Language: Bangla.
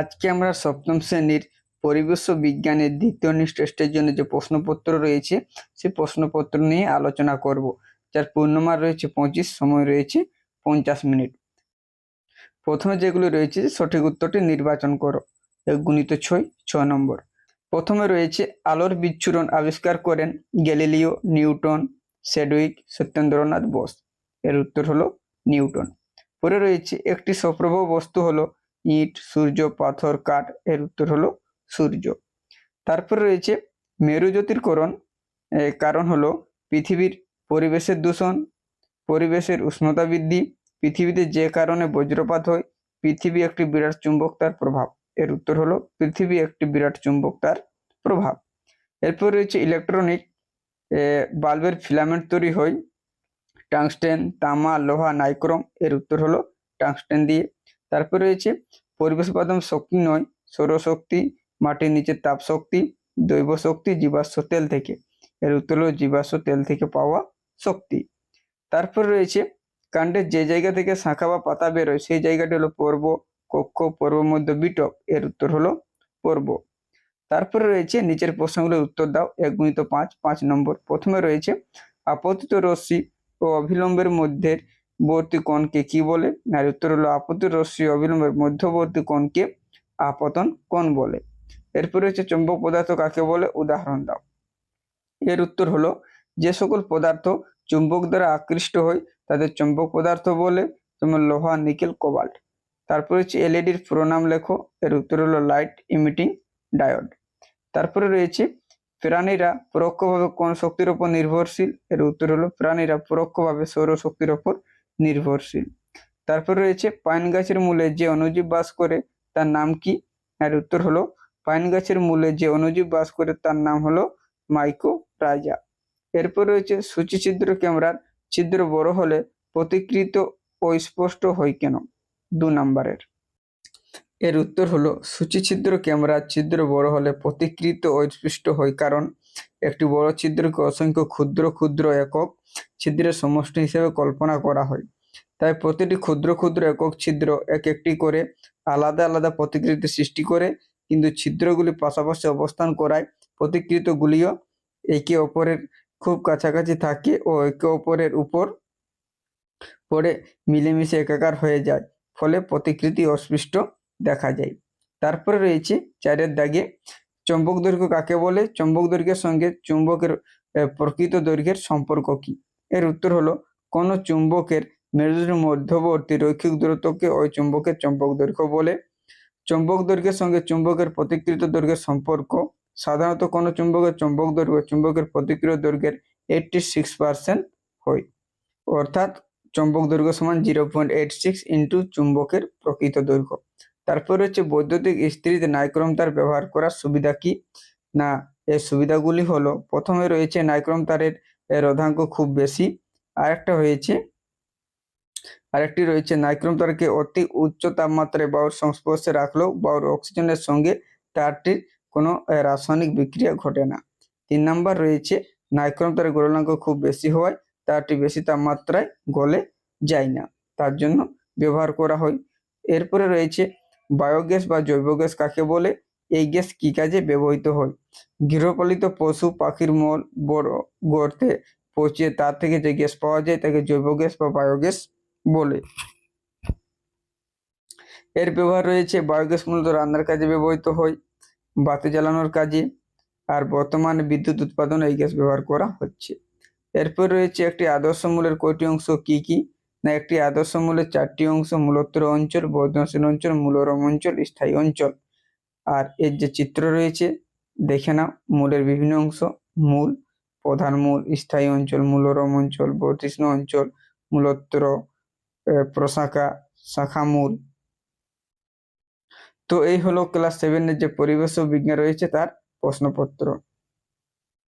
আজকে আমরা সপ্তম শ্রেণির পরিবেশ বিজ্ঞানের দ্বিতীয় টেস্টের জন্য যে প্রশ্নপত্র রয়েছে, সেই প্রশ্নপত্র নিয়ে আলোচনা করব। যার পূর্ণমান রয়েছে পঁচিশ, সময় রয়েছে পঞ্চাশ মিনিট। প্রথমে যেগুলো রয়েছে, সঠিক উত্তরটি নির্বাচন করো। গুণিত ছয়, ছ নম্বর। প্রথমে রয়েছে, আলোর বিচ্ছুরণ আবিষ্কার করেন Galileo, Newton Sedgwick Satyendranath Bose. এর উত্তর হলো নিউটন। পরে রয়েছে, একটি সপ্রভ বস্তু হলো ইট, সূর্য, পাথর, কাঠ, এর উত্তর হলো সূর্য। তারপর রয়েছে মেরু জ্যোতির্করণ এর কারণ হলো পৃথিবীর পরিবেশের দূষণ, পরিবেশের উষ্ণতা বৃদ্ধি, পৃথিবীতে যে কারণে বজ্রপাত হয়, পৃথিবী একটি বিরাট চুম্বক তার প্রভাব। এর উত্তর হলো পৃথিবী একটি বিরাট চুম্বক তার প্রভাব। এরপর রয়েছে ইলেকট্রনিক বাল্বের ফিলামেন্ট তৈরি হয়, টাংস্টেন, তামা, লোহা, নাইক্রোম, এর উত্তর হলো টাংস্টেন দিয়ে। তারপর রয়েছে পরিবেশ বাদম শক্তি নয়, সৌরশক্তি, মাটির নিচে তাপ শক্তি দৈব শক্তি, জীবাশ্ম তেল থেকে। এর উত্তর হল জীবাশ্ম তেল থেকে পাওয়া শক্তি। তারপর রয়েছে কাণ্ডের যে জায়গা থেকে শাখা বা পাতা বেরোয় সেই জায়গাটি হলো পর্ব, কক্ষ, পর্ব, মধ্য বিটক। এর উত্তর হলো পর্ব। তারপরে রয়েছে নিচের প্রশ্নগুলোর উত্তর দাও, এক গুণিত পাঁচ পাঁচ নম্বর। প্রথমে রয়েছে আপতিত রশ্মি ও অবিলম্বের মধ্যে বর্তী কোণকে কি বলে? আর উত্তর হলো আপতিত রশ্মি অবিলম্বের মধ্যবর্তী কোণকে আপতন কোণ বলে। এরপর রয়েছে চুম্বক পদার্থ কাকে বলে? উদাহরণ দাও। এর উত্তর হলো, যে সকল পদার্থ চুম্বক দ্বারা আকৃষ্ট হয়, তাদের চুম্বক পদার্থ বলে, যেমন লোহা, নিকেল, কোবাল্ট। তারপর হচ্ছে এলইডির পুরো লেখো। এর উত্তর হলো লাইট ইমিটিং ডায়োড তারপরে রয়েছে, প্রাণীরা পরোক্ষভাবে কোন শক্তির উপর নির্ভরশীল? এর উত্তর হলো, প্রাণীরা পরোক্ষভাবে সৌর শক্তির উপর নির্ভরশীল। তারপর রয়েছে পাইন গাছের মূলে যে অনুজীব বাস করে, তার নাম কি? এর উত্তর হলো পাইন গাছের মূলে যে অনুজীব বাস করে, তার নাম হলো মাইকো রাজা এরপর রয়েছে সূচি ছিদ্র ক্যামেরার, ছিদ্র বড় হলে প্রতিকৃত অস্পষ্ট স্পষ্ট হয় কেন? দু নম্বরের। এর উত্তর হলো, সূচিছিদ্র ক্যামেরার ছিদ্র বড় হলে প্রতিকৃত অস্পৃষ্ট হয়, কারণ একটি বড় ছিদ্রকে অসংখ্য ক্ষুদ্র ক্ষুদ্র একক ছিদ্রের সমষ্টি হিসেবে কল্পনা করা হয়। তাই প্রতিটি ক্ষুদ্র ক্ষুদ্র একক ছিদ্র এক একটি করে আলাদা আলাদা প্রতিকৃতি সৃষ্টি করে, কিন্তু ছিদ্রগুলি পাশাপাশি অবস্থান করায় প্রতিকৃতগুলিও একে অপরের খুব কাছাকাছি থাকে ও একে অপরের উপর পড়ে মিলেমিশে একাকার হয়ে যায়, ফলে প্রতিকৃতি অস্পষ্ট দেখা যায়। তারপরে রয়েছে চারের দাগে, চম্বক দৈর্ঘ্য কাকে বলে? চম্বক দৈর্ঘ্যের সঙ্গে চুম্বকের প্রকৃত দৈর্ঘ্যের সম্পর্ক কি? এর উত্তর হলো, কোন চুম্বকের মেরুর মধ্যবর্তী রৈখিক দূরত্বকে ওই চুম্বকের চম্বক দৈর্ঘ্য বলে। চুম্বক দৈর্ঘ্যের সঙ্গে চুম্বকের প্রতিকৃত দৈর্ঘ্যের সম্পর্ক, সাধারণত কোনো চুম্বকের চুম্বক দৈর্ঘ্য, চুম্বকের প্রতিকৃত দৈর্ঘ্যের এইটটি সিক্স পার্সেন্ট হয়। অর্থাৎ চুম্বক দৈর্ঘ্য সমান zero point eight six into চুম্বকের প্রকৃত দৈর্ঘ্য। তারপর হচ্ছে বৈদ্যুতিক ইস্ত্রিতে নাইক্রোম তার ব্যবহার করার সুবিধা কি? না, এর সুবিধাগুলি হলো, প্রথমে রয়েছে নাইক্রোম তারের রোধাঙ্ক খুব বেশি। আরেকটা হয়েছে, আরেকটি রয়েছে, নাইক্রোম তারকে অতি উচ্চ তাপমাত্রায় বায়ুর সংস্পর্শে রাখলেও বায়ুর অক্সিজেনের সঙ্গে তারটির কোনো রাসায়নিক বিক্রিয়া ঘটে না। তিন নাম্বার রয়েছে, নাইক্রোম তারের গলনাঙ্ক খুব বেশি হওয়ায় তারটি বেশি তাপমাত্রায় গলে যায় না, তার জন্য ব্যবহার করা হয়। এরপরে রয়েছে বায়োগ্যাস বা জৈব গ্যাস কাকে বলে? এই গ্যাস কি কাজে ব্যবহৃত হয়? গৃহপালিত পশু, পাখির মল, বড় গর্তে পচিয়ে তার থেকে যে গ্যাস পাওয়া যায় তাকে জৈব গ্যাস বা বায়োগ্যাস বলে। এর ব্যবহার রয়েছে বায়োগ্যাস মূলত রান্নার কাজে ব্যবহৃত হয়, বাতি জ্বালানোর কাজে, আর বর্তমানে বিদ্যুৎ উৎপাদনে এই গ্যাস ব্যবহার করা হচ্ছে। এরপর রয়েছে একটি আদর্শ মূলের কয়টি অংশ কি কি? না একটি আদর্শ মূলের চারটি অংশ মূলোত্তর অঞ্চল বর্ধনশীল অঞ্চল মূলরম অঞ্চল স্থায়ী অঞ্চল। আর এর যে চিত্র রয়েছে দেখে নাও মূলের বিভিন্ন অংশ মূল প্রধান মূল স্থায়ী অঞ্চল মূলরম অঞ্চল বর্ধিষ্ণ অঞ্চল মূলোত্তর আহ, প্রশাখা শাখা মূল। তো এই হলো ক্লাস সেভেনের যে পরিবেশ বিজ্ঞান রয়েছে তার প্রশ্নপত্র।